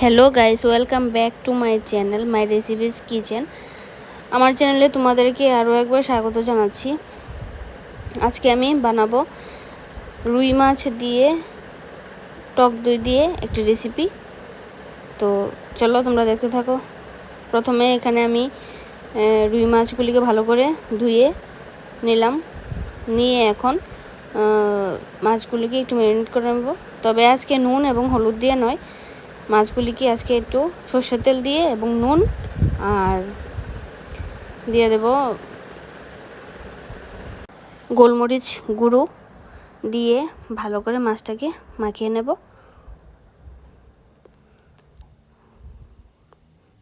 Hello guys, welcome back to my channel, my recipes kitchen. আমার চ্যানেলে তোমাদেরকে আরও একবার স্বাগত জানাচ্ছি। আজকে আমি বানাবো রুই মাছ দিয়ে, টক দই দিয়ে একটি রেসিপি। তো চলো তোমরা দেখতে থাকো। প্রথমে এখানে আমি রুই মাছগুলিকে ভালো করে ধুয়ে নিলাম। নিয়ে এখন মাছগুলিকে একটু ম্যারিনেট করে নেব। তবে আজকে নুন এবং হলুদ দিয়ে নয় মাছগুলিকে আজকে একটু সর্ষের তেল দিয়ে এবং নুন আর দিয়ে দেব গোলমরিচ গুঁড়ো দিয়ে ভালো করে মাছটাকে মাখিয়ে নেব।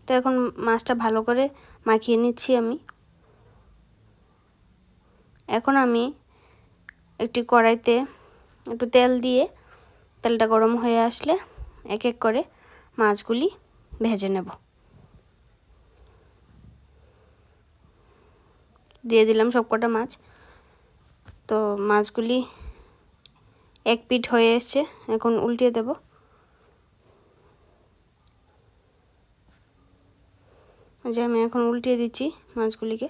তো এখন মাছটা ভালো করে মাখিয়ে নিচ্ছি আমি। এখন আমি একটি কড়াইতে একটু তেল দিয়ে তেলটা গরম হয়ে আসলে এক এক করে মাছগুলি ভেজে নেব। দিয়ে দিলাম সবকটা মাছ। তো মাছগুলি এক পিঠ হয়ে এসছে, এখন উল্টিয়ে দেব। যে আমি এখন উল্টিয়ে দিচ্ছি মাছগুলিকে।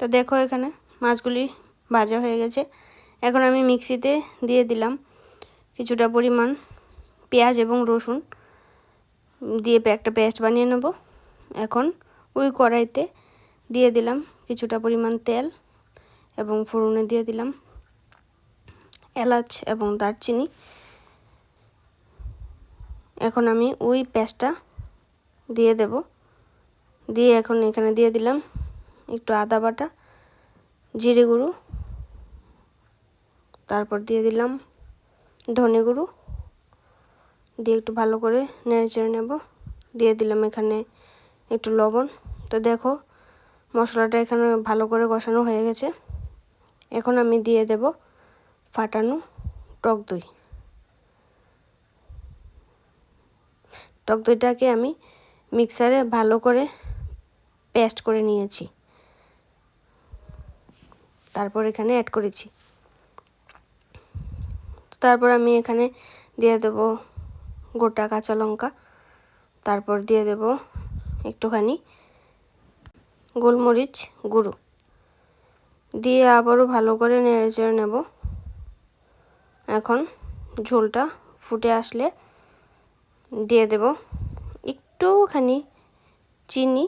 তো দেখো এখানে মাছগুলি ভাজা হয়ে গেছে। এখন আমি মিক্সিতে দিয়ে দিলাম কিছুটা পরিমাণ পেঁয়াজ এবং রসুন দিয়ে একটা পেস্ট বানিয়ে নেব। এখন ওই কড়াইতে দিয়ে দিলাম কিছুটা পরিমাণ তেল এবং ফোড়নে দিয়ে দিলাম এলাচ এবং দারচিনি। এখন আমি ওই পেস্টটা দিয়ে দেব। দিয়ে এখন এখানে দিয়ে দিলাম একটু আদা বাটা, জিরে গুঁড়ো, তারপর দিয়ে দিলাম ধনে গুঁড়ো দিয়ে একটু ভালো করে নেড়ে চেড়ে নেব। দিয়ে দিলাম এখানে একটু লবণ। তো দেখো, মশলাটা এখানে ভালো করে কষানো হয়ে গেছে। এখন আমি দিয়ে দেব ফাটানো টক দই। টক দইটাকে আমি মিক্সারে ভালো করে পেস্ট করে নিয়েছি। তারপর এখানে অ্যাড করেছি তারপর আমি এখানে দিয়ে দেব গোটা কাঁচা লঙ্কা। তারপর দিয়ে দেব একটুখানি গোলমরিচ গুঁড়ো। দিয়ে আবারও ভালো করে নেড়ে চেড়ে নেব। এখন ঝোলটা ফুটে আসলে দিয়ে দেব একটুখানি চিনি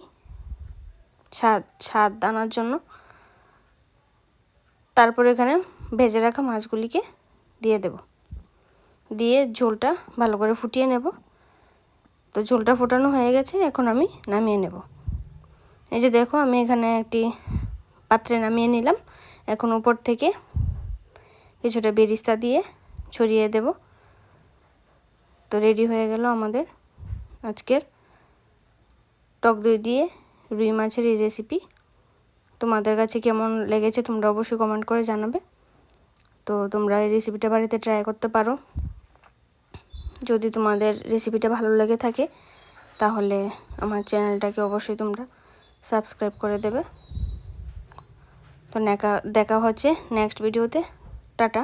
স্বাদ স্বাদ আনার জন্য। তারপর এখানে ভেজে রাখা মাছগুলিকে দিয়ে দেব। দিয়ে ঝোলটা ভালো করে ফুটিয়ে নেব। তো ঝোলটা ফোটানো হয়ে গেছে, এখন আমি নামিয়ে নেব। এই যে দেখো, আমি এখানে একটি পাত্রে নামিয়ে নিলাম। এখন উপর থেকে কিছুটা বেরিস্তা দিয়ে ছড়িয়ে দেব। তো রেডি হয়ে গেল আমাদের আজকের টক দই দিয়ে রুই মাছের এই রেসিপি তোমাদের কাছে কেমন লেগেছে তোমরা অবশ্যই কমেন্ট করে জানাবে। তো তোমরা এই রেসিপিটা বাড়িতে ট্রাই করতে পারো। যদি তোমাদের রেসিপিটা ভালো লেগে থাকে, তাহলে আমার চ্যানেলটাকে অবশ্যই তোমরা সাবস্ক্রাইব করে দেবে। তো দেখা দেখা হচ্ছে নেক্সট ভিডিওতে টাটা।